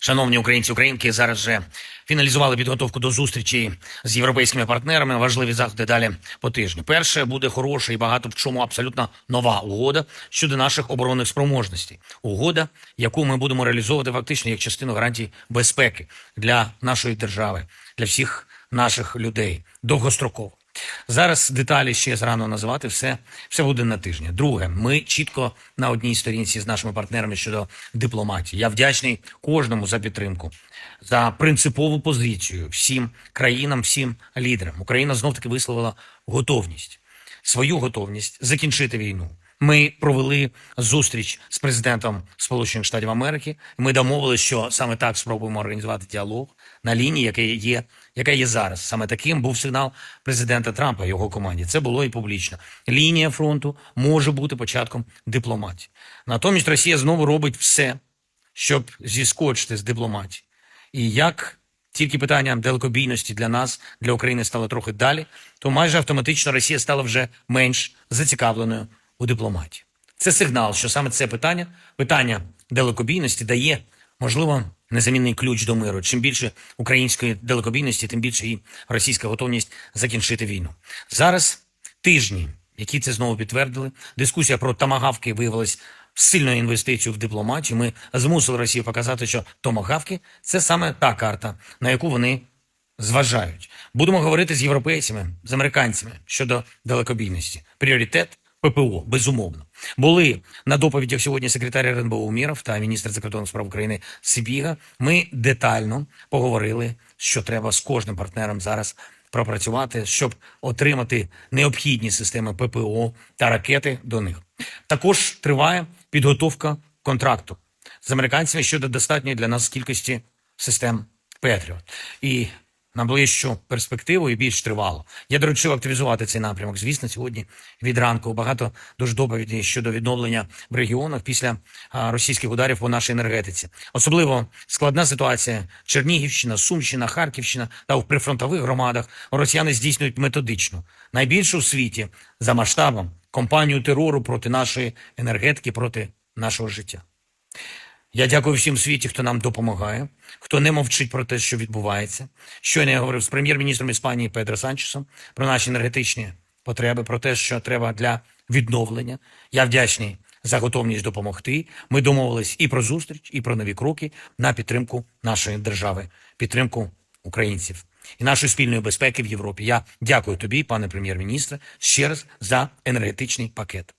Шановні українці, українки зараз вже фіналізували підготовку до зустрічі з європейськими партнерами. Важливі заходи далі по тижню. Перше буде хороша і багато в чому абсолютно нова угода щодо наших оборонних спроможностей. Угода, яку ми будемо реалізовувати фактично як частину гарантій безпеки для нашої держави, для всіх наших людей довгостроково. Зараз деталі ще зрано називати все, все буде на тижні. Друге, ми чітко на одній сторінці з нашими партнерами щодо дипломатії. Я вдячний кожному за підтримку, за принципову позицію всім країнам, всім лідерам. Україна знов таки висловила готовність, свою готовність закінчити війну. Ми провели зустріч з президентом Сполучених Штатів Америки. Ми домовилися, що саме так спробуємо організувати діалог на лінії, яка є, яка є зараз. Саме таким був сигнал президента Трампа і його команді. Це було і публічно. Лінія фронту може бути початком дипломатії. Натомість Росія знову робить все, щоб зіскочити з дипломатії. І як тільки питання далекобійності для нас, для України стало трохи далі, то майже автоматично Росія стала вже менш зацікавленою у дипломатії. Це сигнал, що саме це питання, питання далекобійності, дає, можливо, незамінний ключ до миру. Чим більше української далекобійності, тим більше і російська готовність закінчити війну. Зараз тижні, які це знову підтвердили, дискусія про тамагавки виявилась сильною інвестицією в дипломатію. Ми змусили Росію показати, що томагавки це саме та карта, на яку вони зважають. Будемо говорити з європейцями, з американцями щодо далекобійності. Пріоритет ППО, безумовно. Були на доповідях сьогодні секретар РНБО Уміров та міністр закордонних справ України Сибіга. Ми детально поговорили, що треба з кожним партнером зараз пропрацювати, щоб отримати необхідні системи ППО та ракети до них. Також триває підготовка контракту з американцями щодо достатньої для нас кількості систем Петріот. І на ближчу перспективу і більш тривало. Я доручив активізувати цей напрямок. Звісно, сьогодні від ранку багато дуже доповідей щодо відновлення в регіонах після російських ударів по нашій енергетиці. Особливо складна ситуація Чернігівщина, Сумщина, Харківщина та в прифронтових громадах росіяни здійснюють методично найбільшу у світі за масштабом кампанію терору проти нашої енергетики, проти нашого життя. Я дякую всім світі, хто нам допомагає, хто не мовчить про те, що відбувається. Щойно я говорив з прем'єр-міністром Іспанії Педро Санчесом про наші енергетичні потреби, про те, що треба для відновлення. Я вдячний за готовність допомогти. Ми домовились і про зустріч, і про нові кроки на підтримку нашої держави, підтримку українців і нашої спільної безпеки в Європі. Я дякую тобі, пане прем'єр-міністре, ще раз за енергетичний пакет.